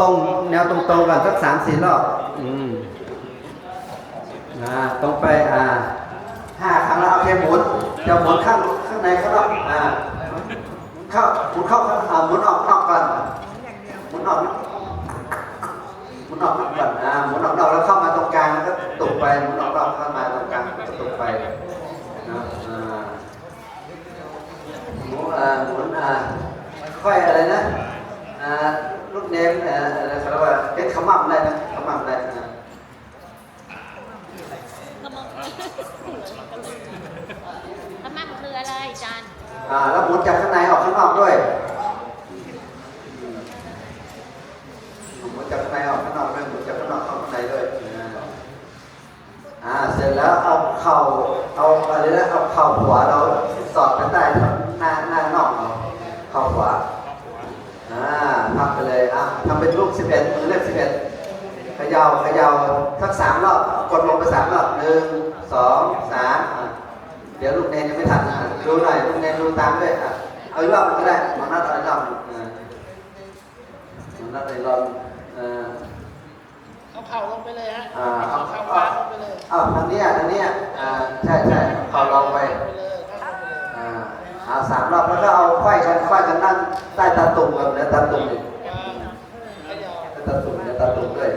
รง ๆ แนวตรงๆก่อนสักสามสี่รอบอืมอ่าตรงไปอ่าห้าครั้งแล้วโอเคหมุนจะหมุนข้างข้างในข้างนอกอ่าเข้าหมุนเข้าข้างอ่าหมุนออกนอกก่อนหมุนออกหมุนออกนอกก่อนอ่าหมุนออกนอกแล้วเข้ามาตรงกลางแล้วก็ตุกไปหมุนออกนอกเข้ามาตรงกลางก็ตุกไปนะอ่าหมุนอ่าหมุนอ่าค่อยอะไรนะอ่าลูกเนมเอะไรเขาเรียกว่าเก็ตขมั่มได้นะขมั่มได้นะขมขมักคืออะไรจานอ่าแล้วหมุนจากข้างในออกข้างนอกด้วยหมุนจากข้างในออกข้างนอกด้วยหมุนจากข้างนอกเข้าข้างในด้วยอ่าเสร็จแล้วเอาเข่าเอาอะไรนะเอาเข่าขวาเราสอดไปใต้หน้าหน้านอกเราเข่าขวา อ่าพับไปเลยอะทำเป็นรูปสิบเอ็ดมือเลขสิบเอ็ดเขย่าเขย่าสักสามรอบกดลงไปสามรอบหนึ่งสองสามอะเดี๋ยวลูกเนนยังไม่ทันอะดูหน่อยลูกเนนดูตามด้วยอะเอาอีกรอบหนึ่งก็ได้หมอนัดเอาอีกรอบหนึ่งอ่าหมอนัดเอาอีกรอบหนึ่งอ่าเอาเข่าลงไปเลยฮะอ่าเอาเอาเข่าเอาวางลงไปเลยเอาทางเนี้ยทางเนี้ยอ่าใช่ใช่เข่าลงไปลงไปเลยเข้าลงไปเลยอ่า เอาสามรอบแล้วก็เอาไขว้กันไขว้กันนั่งใต้ตาตุ่มกับเนื้อตาตุ่มอีกเขย่าเนื้อตาตุ่มเนื้อตาตุ่มด้วย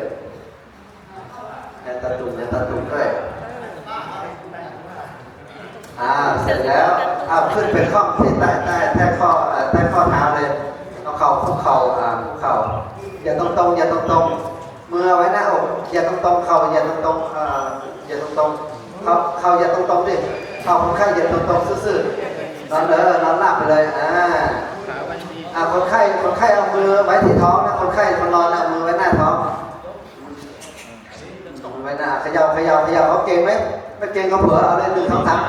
เนื้อตาตุ่มเนื้อตาตุ่มด้วยอ่าเสร็จแล้วเอาขึ้นไปข้อมที่ใต้ใต้ใต้ข้อเอ่อใต้ข้อเท้าเลยเอาเข่าคุกเข่าอ่าคุกเข่าอย่าตรงตรงอย่าตรงตรงมือไว้หน้าอกอย่าตรงตรงเข่าอย่าตรงตรงอ่าอย่าตรงตรงเข่าเข่าอย่าตรงตรงดิเข่าคนไข้อย่าตรงตรงซื่อๆ นอนเด้อนอนหลับไปเลยอ่าอ่าคนไข้คนไข้เอามือไว้ที่ท้องนะคนไข้คนนอนเอามือไว้หน้าท้องมือไว้หน้าเขย่าเขย่าเขย่าเขาเก่งไหมไม่เก่งเขาเผื่อเอาเลยหนึ่งสองสาม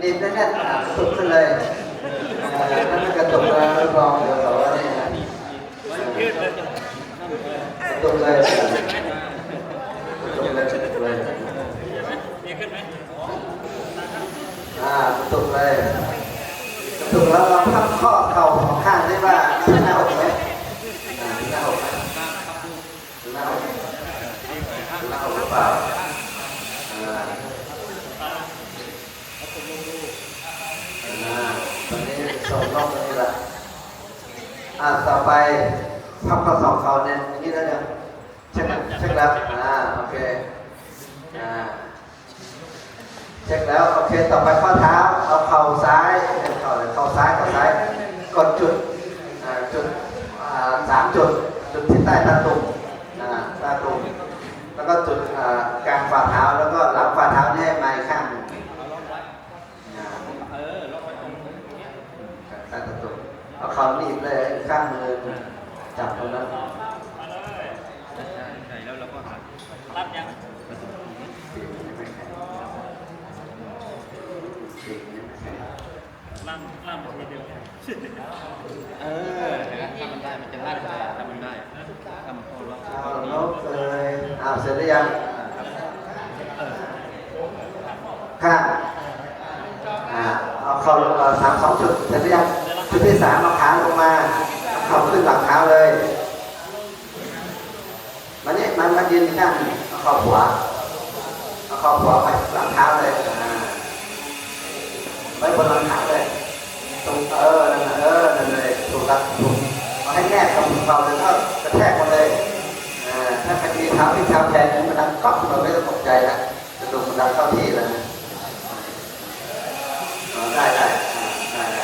นี่แน่นๆตุกขึ้นเลยนั่นกระตุกแล้วรับรองเดี๋ยวเขาว่านี่กระตุกเลยกระตุกเลยกระตุกเลยอ่ากระตุกเลย กระตุกแล้วเราพับข้อเข่าของข้างได้ว่าถึงหน้าอกไหมอ่าถึงหน้าอกไหมถึงหน้าอกหน้าอกหรือเปล่าอ่าตอนนี้ส่งรอบตรงนี้ละอ่าต่อไปพับข้อศอกเขาเนี่ยอย่างนี้แล้วเนี่ยเช็คเช็คแล้วอ่าโอเคอ่าเช็คแล้วโอเคต่อไปข้อเท้า เข่าซ้ายเข่าเข่าซ้ายเข่าซ้ายกดจุดจุดสามจุดจุดที่ใต้ตาตุ่มตาตุ่มแล้วก็จุดกลางฝ่าเท้าแล้วก็หลังฝ่าเท้าเนี่ยให้มาอีกข้างหนึ่งกาตะตุกเอาเขาหนีบเลยข้างมือจับตรงนั้นใช่แล้วเราก็รับยัง ล่ำล่ำทีเดียวเออถ้ามันได้มันจะลั่นเลยถ้ามันได้ถ้ามันเข้ารอบเอานกเลยเอาเสร็จหรือยังข้างอ่าเอาเข่าลงเอาสามสองจุดเสร็จหรือยังจุดที่สามเอาขาลงมาเข่าขึ้นหลังเท้าเลยมันนี่มันมันยืนข้างเอาข่าขวาเอาข่าขวาไปหลังเท้าเลยไว้บนหลังเท้า ตรงเออนั่นเออนั่นเลยถูกแล้วถูกเอาให้แนบกับเราเลยก็กระแทกมาเลยอ่าถ้าใครมีเท้าที่เท้าแทนมันดังก๊อกเราไม่ต้องตกใจนะกระดูกมันดังเข้าที่แล้วนะอ๋อได้ได้อ่าได้ได้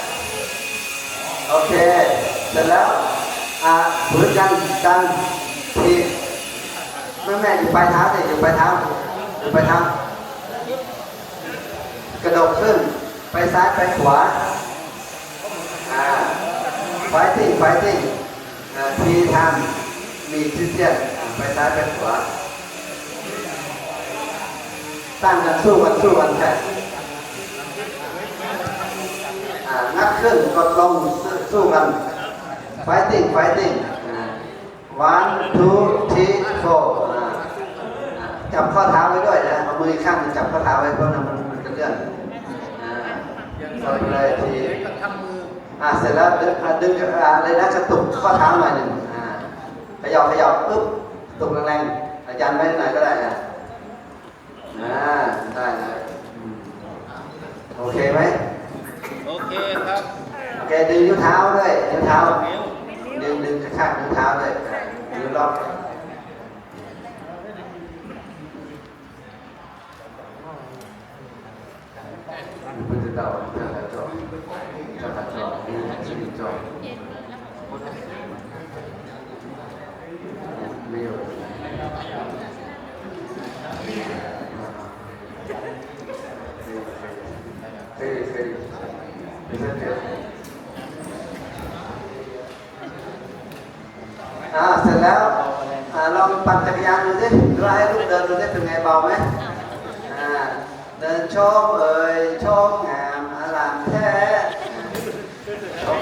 โอเคเสร็จแล้วอ่าผืนกันกันทีแม่แม่อยู่ปลายเท้าเนี่ยอยู่ปลายเท้าอยู่ปลายเท้ากระโดดขึ้น ไปซ้ายไปขวา fighting fighting อ่าทีทำมีทิเซียนไปซ้ายไปขวาตั้งกันสู้กันสู้กันแค่นับขึ้นกดลงสู้กัน fighting fighting อ่า one two three four อ่าอ่าจับข้อเท้าไว้ด้วยนะเอามือข้างหนึ่งจับข้อเท้าไว้เพราะมันมันมันจะเลื่อนอ่ากดเลยทีทำมื ออ่าเสร็จแล้วดึงอ่าดึงอ่าอะไรนะกระตุกข้อเท้าหน่อยหนึ่งอ่าขยับขยับปุ๊บตุกแรงๆอาจารย์ไว้ไหนก็ได้นะอ่าได้นะอืมโอเคไหมโอเคครับ โอเคดึงนิ้วเท้าด้วยนิ้วเท้า சரி சரி อ่าเสร็จแล้วอ่าลองปั่นจักรยานดูสิหรือให้ลูกเดินดูสิเป็นไงเบาไหมอ่าเดินชมเอ่ยชมงามอลามแท้ชม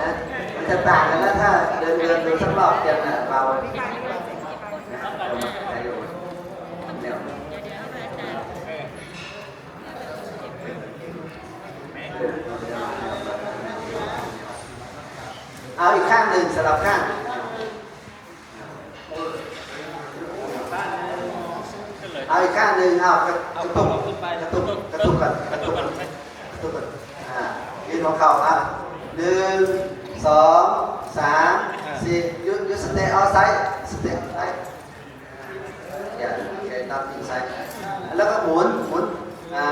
นะมันจะต่างกันนะถ้าเดินเดินดูสักรอบเดียวนะเบา ลับข้างเอาอีกข้างหนึ่งเอากระเอากระตุกกระตุกกระตุกกันกระตุกกันกระตุกกันอ่ายืนหัวเข่าอะหนึ่งสองสามสี่ยุดยุดสเตย์เอาไซด์สเตย์ไซด์อย่าโอเคนับอินไซด์แล้วก็หมุนหมุนอ่า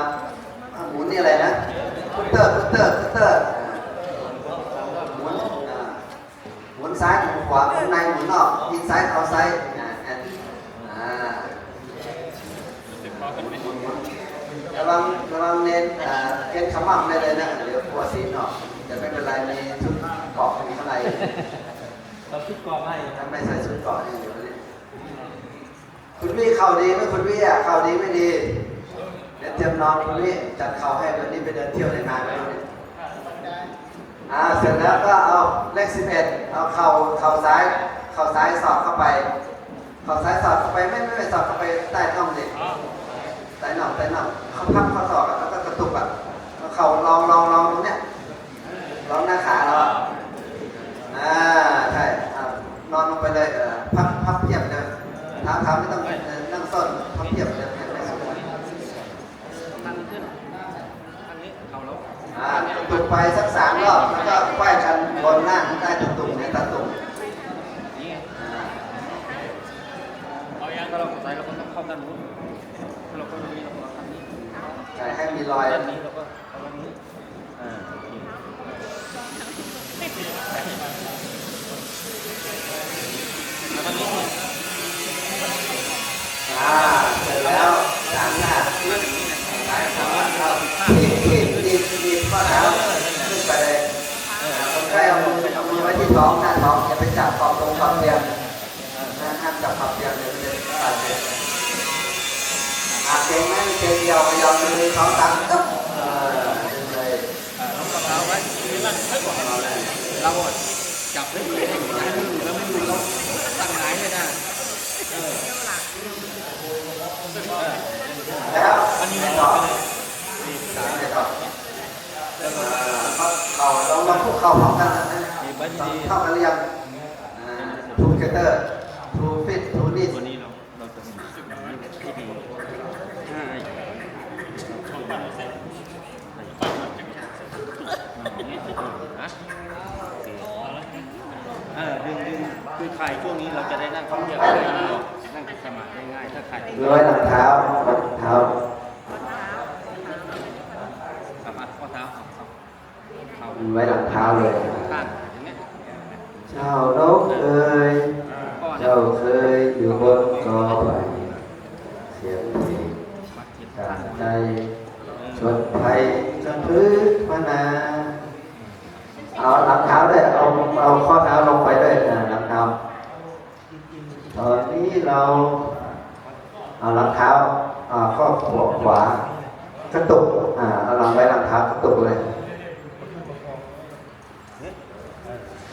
หมุนนี่อะไรนะพุตเตอร์พุตเตอร์พุตเตอร์หมุนอ่าหมุน ซ้ายหมุนขวาหมุนในหมุนนอกอินไซด์เอาไซด์อ่าอ่าระวังระวังเน้นอ่าเน้นขมั่งได้เลยนะเดี๋ยวกลัวซีนออกแต่ไม่เป็นไรมีชุดเกาะอยู่ข้างในเราคิดกรอบให้ถ้าไม่ใส่ชุดเกาะนี่เดี๋ยวนี้คุณวี่เข่าดีไหมคุณวี่อะเข่าดีไม่ดีเดี๋ยวเตรียมนอนคุณวี่จัดเข่าให้วันนี้ไปเดินเที่ยวในงานไปดูดิ อ่าเสร็จแล้วก็เอาเลขสิบเอ็ดเอาเข่าเข่าซ้าย เข่าซ้ายสอดเข้าไป เข่าซ้ายสอดเข้าไปไม่ไม่ไม่สอดเข้าไปใต้น่องดิไต่หน่องไต่หน่องเขาพับข้อศอกอะแล้วก็กระตุกอะแล้วเขาลองลองลองตรงเนี้ยลองหน้าขาเราอะอ่าใช่นอนลงไปเลยเออพับพับเพียบเลยเท้าเท้าไม่ต้องนั่งส้นพับเพียบ แล้วอ่ากระตุกไปสักสามรอบแล้วก็ไหว้กันบนล่างใต้ตะตุ่มในตะตุ่มนี่ไงอ่าเอายังก็เราใส่เราก็ต้องเข้าด้านนู้นเราก็มีเราก็ทำนี้ใช่ให้มีรอย ที่ท้องหน้าท้องอย่าไปจับขอบตรงขอบเตียงนะห้ามจับขอบเตียงเดี๋ยวมันจะบาดเจ็บอาเก่งไหมเก่งยาวๆยาวมือท้องตังตึ๊บเออดึงเลยอ่าเราก็เท้าไว้เราจับให้ดีให้หงายมือแล้วไม่มือเราตั้งหงายให้ได้เออแล้วอันนี้ไม่ไม่ต่ต่ออเลยดีขาไม่ต่อเออเข่าลองลองคุกเข่าพร้อมกันนะ ดีไว้ดีเท่ากันหรือยังทูเกเตอร์ทูฟิตทูนิสตัวนี้เราเราจะมีที่ดีใช่ฮะเออดึงดึงคือใครช่วงนี้เราจะได้นั่งท่องเที่ยวได้นั่งสมาธิง่ายๆถ้าใครมือไว้หลังเท้าหลังเท้าสามารถข้อเท้าเอาเอามือไว้หลังเท้าเลย ข้างอย่างเงี้ย เจ้าวนกเอ่ยเจ้าเคยอยู่บนกอไผ่เสียงเพลงมัดจิตจาข้างกใจชนไทยจนพื้นมานาเอาหลังเท้าด้วยเอาเอาข้อเท้าลงไปด้วยนะหลังเท้าตอนนี้เราเอาหลังเท้าอ่าข้อขวาขวากระตุกอ่าเอาหลังไว้หลังเท้ากระตุกเลย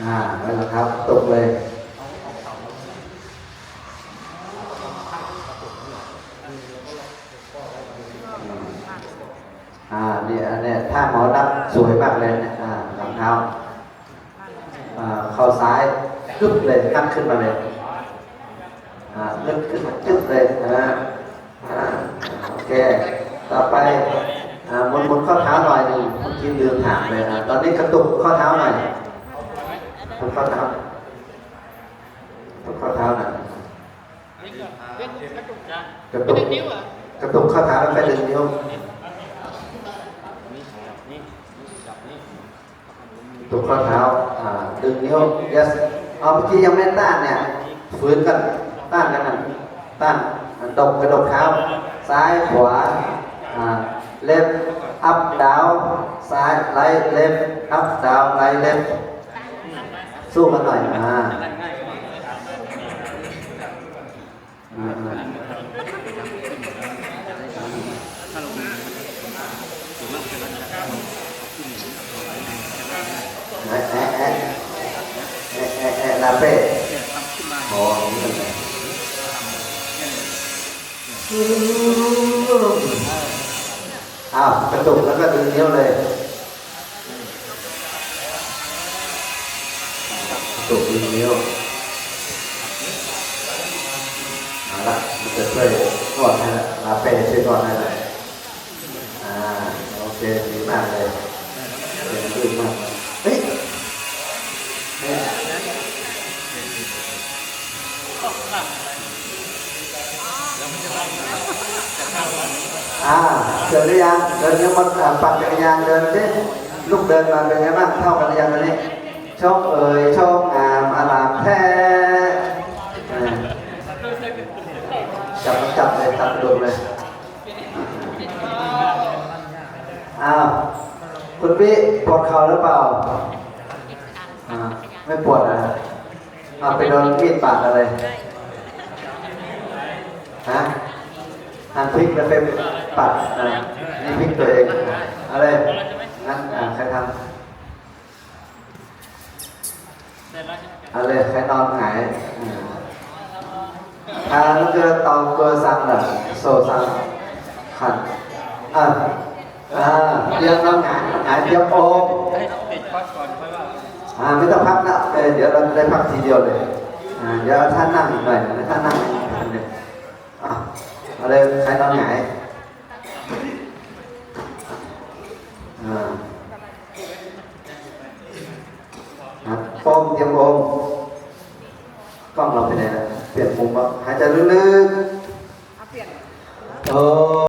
อ่าไว้หลังเท้ากระตุกเลยอ่าเนี่ยอันเนี่ยถ้าหมอนับสวยมากเลยเนี่ยอ่าหลังเท้าอ่าเข้าซ้ายกึบเลยงัดขึ้นมาเลยอ่างัดขึ้นมาจึ๊บเลยอ่าอ่าโอเค ต่อไปอ่าหมุนหมุนข้อเท้าหน่อยหนึ่งเมื่อกี้ลืมถามเลยอ่าตอนนี้กระตุกข้อเท้าหน่อย กระตุกข้อเท้ากระตุกข้อเท้าน่อยนี่ก็เป็นกระตุกนะกระตุกนิ้วอะกระตุกข้อเท้าแล้วไปดึงนิ้วนี่นี่จับนี่กระตุกข้อเท้าดึงนิ้ว yes เอาเมื่อกี้ยังไม่ต้านเนี่ยฝืนกันต้านกันน่ะต้านดกกระดกเท้า ซ้ายขวาอ่า left up down ซ้าย right left up down right left สู้กันหน่อยอ่าว่าอ่เรามีถึง มากเป็นรักษาแอะแอะแอะแอะแอะแอะลาเป้เนี่ยทำขึ้นมาโอ้นี่เป็นไงอ้าวกระตุกแล้วก็ดึงนิ้วเลย กระตุกดึงนิ้วเอาละมันจะช่วยนวดให้ละลาเป้ช่วยนวดให้ละอ่าโอเคดีมากเลยเก่งดีมากเฮ้ยเฮ้ยอ่าเดินหรือยังเดินยังมันปั่นจักรยานเดินสิลูกเดินมาเป็นไงบ้างเท่ากันหรือยังตอนนี้โชคเอ่ยชคงามอารามแท้จับจับเลยจับดูเลยอ้าวคุณพี่ปวดเข่าหรือเปล่าไม่ปวดอะอ่าไปโดนมีดบาดอะไรฮะหันพริกแล้วไปปัดอ่านี่พริกตัวเองอะไรงั้นอ่าใครทำ อะไรใครนอนไหงายอ่านั่นคือตองเกอซังเหรอโซซังขันอ่าอ่าเรียงนอนหงายหงายเตรียมโอมอ่าไม่ต้องพักนะเเดี๋ยวเราได้พักทีเดียวเลยอ่าเดี๋ยวท่านนั่งหน่อยนะท่านนั่งอีกหน่อยอะเอาเลยใครนอนหงายอ่าอะโฟมเตรียมโฟม กล้องเราไปไหนแล้วเปลี่ยนมุมบ้างหายใจลึกๆโอ้